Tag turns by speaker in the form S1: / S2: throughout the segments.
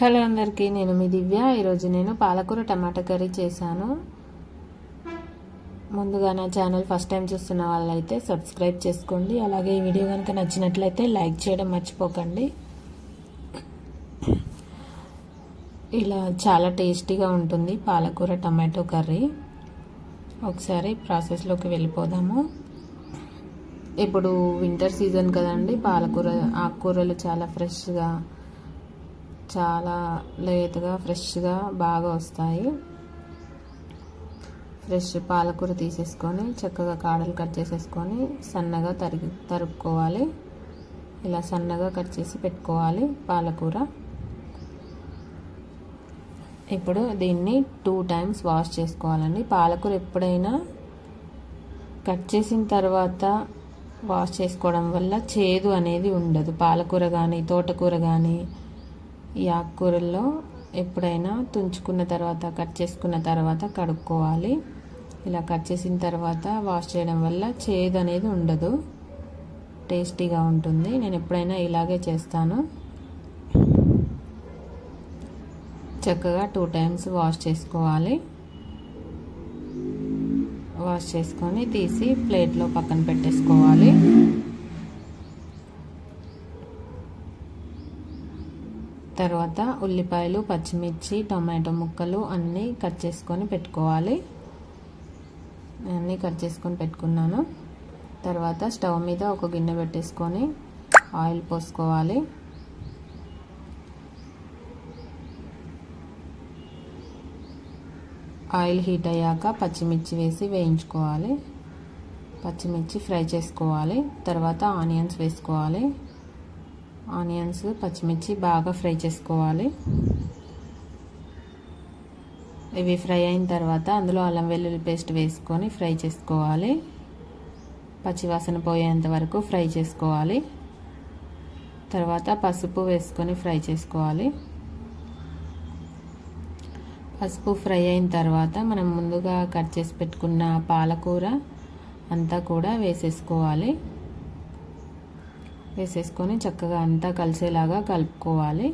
S1: Hello అందరికీ నేను మీ దివ్య. ఈరోజు నేను పాలకూర టమాటా కర్రీ చేశాను. ముందుగా నా ఛానల్ ఫస్ట్ టైం చూస్తున్న వాళ్ళైతే సబ్స్క్రైబ్ చేసుకోండి. అలాగే ఈ వీడియో కనుక నచ్చినట్లయితే లైక్ చేయడం మర్చిపోకండి. ఇలా చాలా టేస్టీగా ఉంటుంది పాలకూర టమాటో కర్రీ. ఒకసారి ప్రాసెస్లోకి వెళ్ళిపోదాము. ఇప్పుడు వింటర్ సీజన్ కదండి పాలకూర ఆకుకూరలు చాలా ఫ్రెష్గా చాలా లేతగా ఫ్రెష్గా బాగా వస్తాయి. ఫ్రెష్ పాలకూర తీసేసుకొని చక్కగా కాడలు కట్ చేసేసుకొని సన్నగా తరిగి తరుక్కోవాలి. ఇలా సన్నగా కట్ చేసి పెట్టుకోవాలి పాలకూర. ఇప్పుడు దీన్ని టూ టైమ్స్ వాష్ చేసుకోవాలండి. పాలకూర ఎప్పుడైనా కట్ చేసిన తర్వాత వాష్ చేసుకోవడం వల్ల చేదు అనేది ఉండదు. పాలకూర కానీ తోటకూర కానీ ఈ ఆకుకూరల్లో ఎప్పుడైనా తుంచుకున్న తర్వాత కట్ చేసుకున్న తర్వాత కడుక్కోవాలి. ఇలా కట్ చేసిన తర్వాత వాష్ చేయడం వల్ల చేదు అనేది ఉండదు. టేస్టీగా ఉంటుంది. నేను ఎప్పుడైనా ఇలాగే చేస్తాను. చక్కగా టూ టైమ్స్ వాష్ చేసుకోవాలి. వాష్ చేసుకొని తీసి ప్లేట్లో పక్కన పెట్టేసుకోవాలి. తర్వాత ఉల్లిపాయలు పచ్చిమిర్చి టొమాటో ముక్కలు అన్నీ కట్ చేసుకొని పెట్టుకోవాలి. అన్నీ కట్ చేసుకొని పెట్టుకున్నాను. తర్వాత స్టవ్ మీద ఒక గిన్నె పెట్టేసుకొని ఆయిల్ పోసుకోవాలి. ఆయిల్ హీట్ అయ్యాక పచ్చిమిర్చి వేసి వేయించుకోవాలి. పచ్చిమిర్చి ఫ్రై చేసుకోవాలి. తర్వాత ఆనియన్స్ వేసుకోవాలి. ఆనియన్స్ పచ్చిమిర్చి బాగా ఫ్రై చేసుకోవాలి. ఇవి ఫ్రై అయిన తర్వాత అందులో అల్లం వెల్లుల్లి పేస్ట్ వేసుకొని ఫ్రై చేసుకోవాలి. పచ్చివాసన పోయేంత వరకు ఫ్రై చేసుకోవాలి. తర్వాత పసుపు వేసుకొని ఫ్రై చేసుకోవాలి. పసుపు ఫ్రై అయిన తర్వాత మనం ముందుగా కట్ చేసి పెట్టుకున్న పాలకూర అంతా కూడా వేసేసుకోవాలి. వేసేసుకొని చక్కగా అంతా కలిసేలాగా కలుపుకోవాలి.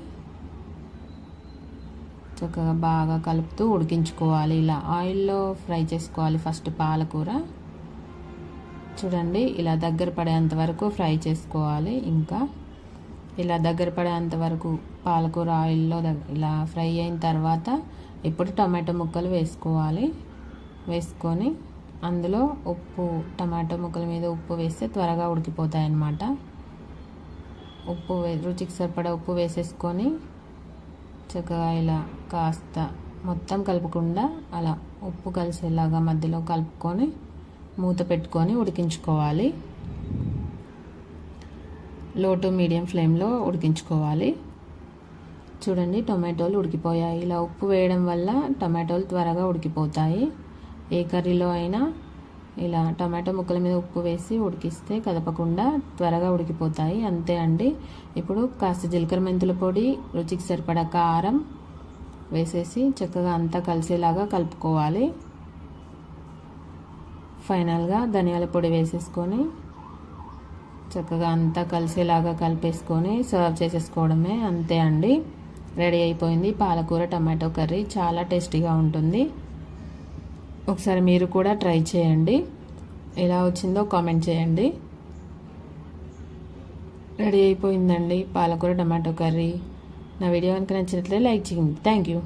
S1: చక్కగా బాగా కలుపుతూ ఉడికించుకోవాలి. ఇలా ఆయిల్లో ఫ్రై చేసుకోవాలి ఫస్ట్ పాలకూర. చూడండి ఇలా దగ్గర పడేంత వరకు ఫ్రై చేసుకోవాలి ఇంకా. ఇలా దగ్గర పడేంత వరకు పాలకూర ఆయిల్లో ఇలా ఫ్రై అయిన తర్వాత ఇప్పుడు టమాటో ముక్కలు వేసుకోవాలి. వేసుకొని అందులో ఉప్పు టమాటో ముక్కల మీద ఉప్పు వేస్తే త్వరగా ఉడికిపోతాయి అన్నమాట ఉప్పు రుచికి సరిపడా ఉప్పు వేసేసుకొని చక్కగా ఇలా కాస్త మొత్తం కలపకుండా అలా ఉప్పు కలిసేలాగా మధ్యలో కలుపుకొని మూత పెట్టుకొని ఉడికించుకోవాలి. లో టు మీడియం ఫ్లేమ్లో ఉడికించుకోవాలి. చూడండి టొమాటోలు ఉడికిపోయాయి. ఇలా ఉప్పు వేయడం వల్ల టొమాటోలు త్వరగా ఉడికిపోతాయి. ఏ కర్రీలో అయినా ఇలా టమాటో ముక్కల మీద ఉప్పు వేసి ఉడికిస్తే కదపకుండా త్వరగా ఉడికిపోతాయి. అంతే అండి. ఇప్పుడు కాస్త జీలకర్ర మెంతుల పొడి రుచికి సరిపడా కారం వేసేసి చక్కగా అంతా కలిసేలాగా కలుపుకోవాలి. ఫైనల్గా ధనియాల పొడి వేసేసుకొని చక్కగా అంతా కలిసేలాగా కలిపేసుకొని సర్వ్ చేసేసుకోవడమే అంతే అండి. రెడీ అయిపోయింది పాలకూర టమాటో కర్రీ. చాలా టేస్టీగా ఉంటుంది. ఒకసారి మీరు కూడా ట్రై చేయండి. ఎలా వచ్చిందో కామెంట్ చేయండి. రెడీ అయిపోయిందండి పాలకూర టమాటో కర్రీ. నా వీడియో కనుక నచ్చినట్లే లైక్ చేయండి. Thank you.